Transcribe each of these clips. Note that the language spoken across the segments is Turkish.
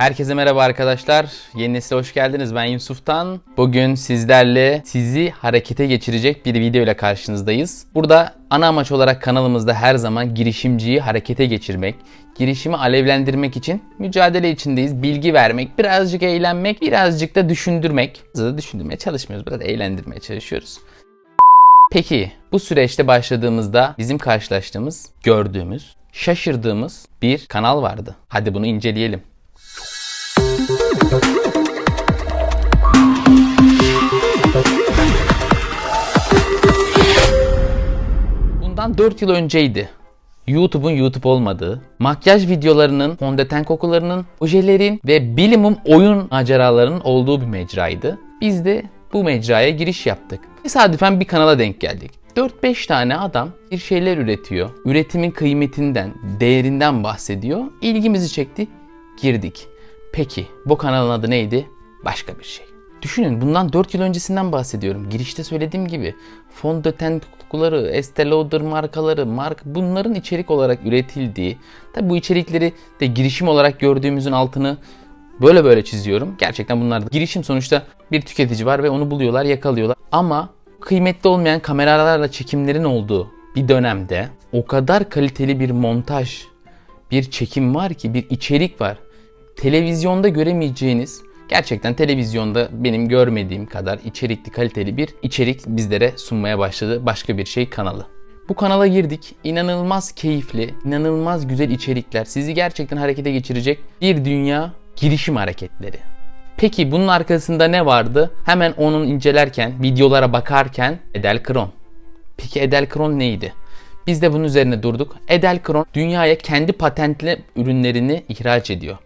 Herkese merhaba arkadaşlar. Yeni nesile hoş geldiniz. Ben Yusuf'tan. Bugün sizlerle sizi harekete geçirecek bir video ile karşınızdayız. Burada ana amaç olarak kanalımızda her zaman girişimciyi harekete geçirmek, girişimi alevlendirmek için mücadele içindeyiz. Bilgi vermek, birazcık eğlenmek, birazcık da düşündürmek. Bizi düşündürmeye çalışmıyoruz. Biraz eğlendirmeye çalışıyoruz. Peki bu süreçte başladığımızda bizim karşılaştığımız, gördüğümüz, şaşırdığımız bir kanal vardı. Hadi bunu inceleyelim. Bundan 4 yıl önceydi. YouTube'un YouTube olmadığı, makyaj videolarının, fondöten kokularının, ojelerin ve bilimum oyun maceralarının olduğu bir mecraydı. Biz de bu mecraya giriş yaptık. Tesadüfen bir kanala denk geldik. 4-5 tane adam bir şeyler üretiyor. Üretimin kıymetinden, değerinden bahsediyor. İlgimizi çekti. Girdik. Peki bu kanalın adı neydi? Başka bir şey. Düşünün bundan 4 yıl öncesinden bahsediyorum. Girişte söylediğim gibi fondöten kokuları, Estee Lauder markaları, mark bunların içerik olarak üretildiği. Tabi bu içerikleri de girişim olarak gördüğümüzün altını böyle böyle çiziyorum. Gerçekten bunlar da girişim sonuçta bir tüketici var ve onu buluyorlar, yakalıyorlar. Ama kıymetli olmayan kameralarla çekimlerin olduğu bir dönemde o kadar kaliteli bir montaj, bir çekim var ki, bir içerik var. Televizyonda göremeyeceğiniz Gerçekten televizyonda benim görmediğim kadar içerikli kaliteli bir içerik bizlere sunmaya başladı başka bir şey kanalı. Bu kanala girdik. İnanılmaz keyifli, inanılmaz güzel içerikler, sizi gerçekten harekete geçirecek bir dünya girişim hareketleri. Peki bunun arkasında ne vardı? Hemen onun incelerken, videolara bakarken Edelkron. Peki Edelkron neydi? Biz de bunun üzerine durduk. Edelkron dünyaya kendi patentli ürünlerini ihraç ediyor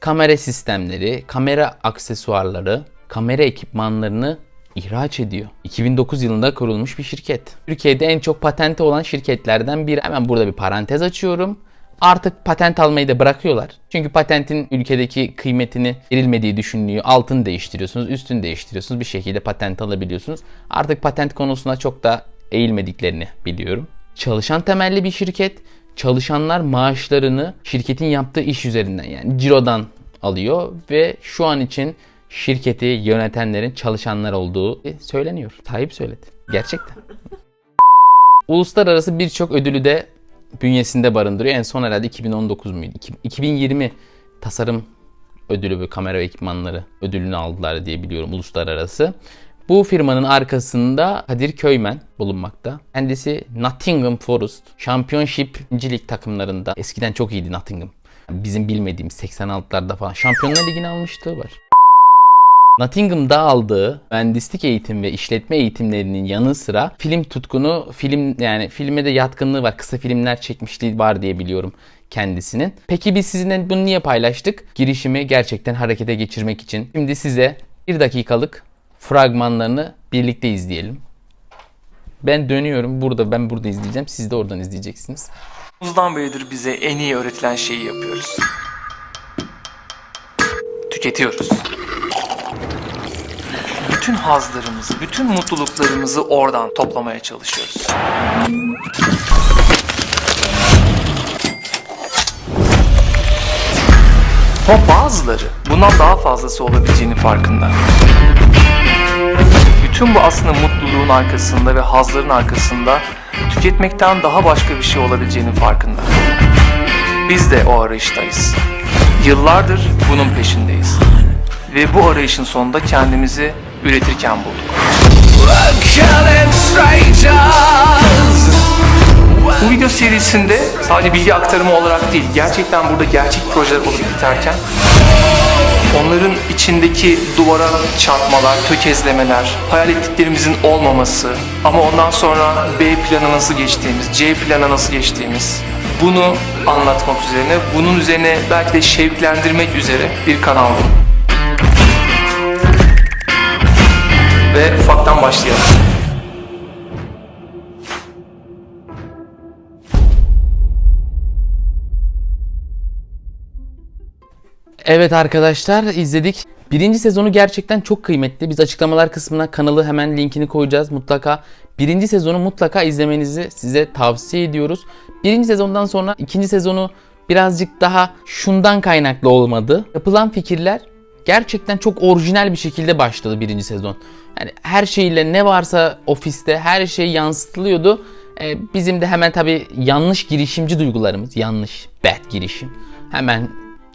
kamera sistemleri, kamera aksesuarları, kamera ekipmanlarını ihraç ediyor. 2009 yılında kurulmuş bir şirket. Türkiye'de en çok patenti olan şirketlerden biri. Hemen burada bir parantez açıyorum. Artık patent almayı da bırakıyorlar. Çünkü patentin ülkedeki kıymetini verilmediği düşünülüyor. Altını değiştiriyorsunuz, üstünü değiştiriyorsunuz. Bir şekilde patent alabiliyorsunuz. Artık patent konusuna çok da eğilmediklerini biliyorum. Çalışan temelli bir şirket çalışanlar maaşlarını şirketin yaptığı iş üzerinden yani cirodan alıyor ve şu an için şirketi yönetenlerin çalışanlar olduğu söyleniyor. Sahip söyledi. Gerçekten. Uluslararası birçok ödülü de bünyesinde barındırıyor. En son herhalde 2019 muydu? 2020 tasarım ödülü ve kamera ekipmanları ödülünü aldılar diye biliyorum uluslararası. Bu firmanın arkasında Kadir Köymen bulunmakta. Kendisi Nottingham Forest Championship lig takımlarında eskiden çok iyiydi Nottingham. Bizim bilmediğimiz 86'larda falan Şampiyonlar Ligi'ni almışlığı var. Nottingham'da aldığı mühendislik eğitim ve işletme eğitimlerinin yanı sıra film tutkunu, film yani filme de yatkınlığı var. Kısa filmler çekmişliği var diye biliyorum kendisinin. Peki biz sizinle bunu niye paylaştık? Girişimi gerçekten harekete geçirmek için. Şimdi size bir dakikalık fragmanlarını birlikte izleyelim. Ben dönüyorum. Burada ben burada izleyeceğim. Siz de oradan izleyeceksiniz. Uzdan beridir bize en iyi öğretilen şeyi yapıyoruz. Tüketiyoruz. Bütün hazlarımızı, bütün mutluluklarımızı oradan toplamaya çalışıyoruz. Ama bazıları bundan daha fazlası olabileceğini farkında. Bütün bu aslında mutluluğun arkasında ve hazların arkasında tüketmekten daha başka bir şey olabileceğinin farkında. Biz de o arayıştayız. Yıllardır bunun peşindeyiz. Ve bu arayışın sonunda kendimizi üretirken bulduk. Bu video serisinde sadece bilgi aktarımı olarak değil, gerçekten burada gerçek projeler olup biterken onların içindeki duvara çarpmalar, tökezlemeler, hayal ettiklerimizin olmaması ama ondan sonra B plana nasıl geçtiğimiz, C plana nasıl geçtiğimiz bunu anlatmak üzerine, bunun üzerine belki de şevklendirmek üzere bir kanal bu. Ve ufaktan başlayalım. Evet arkadaşlar izledik. Birinci sezonu gerçekten çok kıymetli. Biz açıklamalar kısmına kanalı hemen linkini koyacağız. Mutlaka birinci sezonu mutlaka izlemenizi size tavsiye ediyoruz. Birinci sezondan sonra ikinci sezonu birazcık daha şundan kaynaklı olmadı. Yapılan fikirler gerçekten çok orijinal bir şekilde başladı birinci sezon. Yani her şeyle ne varsa ofiste her şey yansıtılıyordu. Ee, bizim de hemen tabii yanlış girişimci duygularımız, yanlış bad girişim. Hemen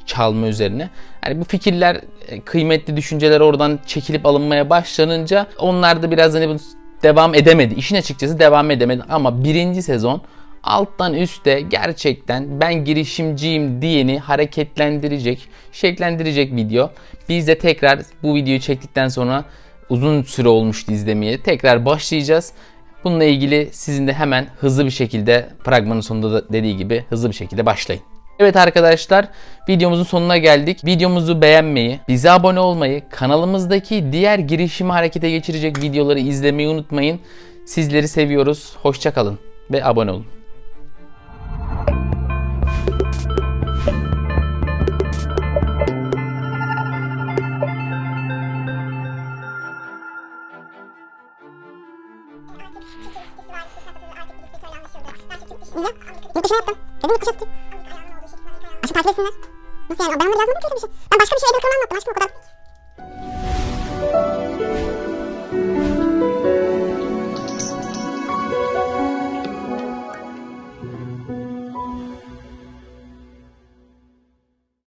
çalma üzerine. Yani bu fikirler, e, kıymetli düşünceler oradan çekilip alınmaya başlanınca onlar da biraz hani devam edemedi. İşin açıkçası devam edemedi ama birinci sezon alttan üste gerçekten ben girişimciyim diyeni hareketlendirecek, şeklendirecek video. Biz de tekrar bu videoyu çektikten sonra uzun süre olmuştu izlemeye. Tekrar başlayacağız. Bununla ilgili sizin de hemen hızlı bir şekilde fragmanın sonunda da dediği gibi hızlı bir şekilde başlayın. Evet arkadaşlar videomuzun sonuna geldik. Videomuzu beğenmeyi, bize abone olmayı, kanalımızdaki diğer girişimi harekete geçirecek videoları izlemeyi unutmayın. Sizleri seviyoruz. Hoşçakalın ve abone olun. Yurt dışına yaptım. Dışı yaptım. Aşkım takip etsinler. Nasıl yani? Ben ama yazmadım ki öyle bir şey. Ben başka bir şey Edil Kırmızı anlattım. Aşkım o kadar.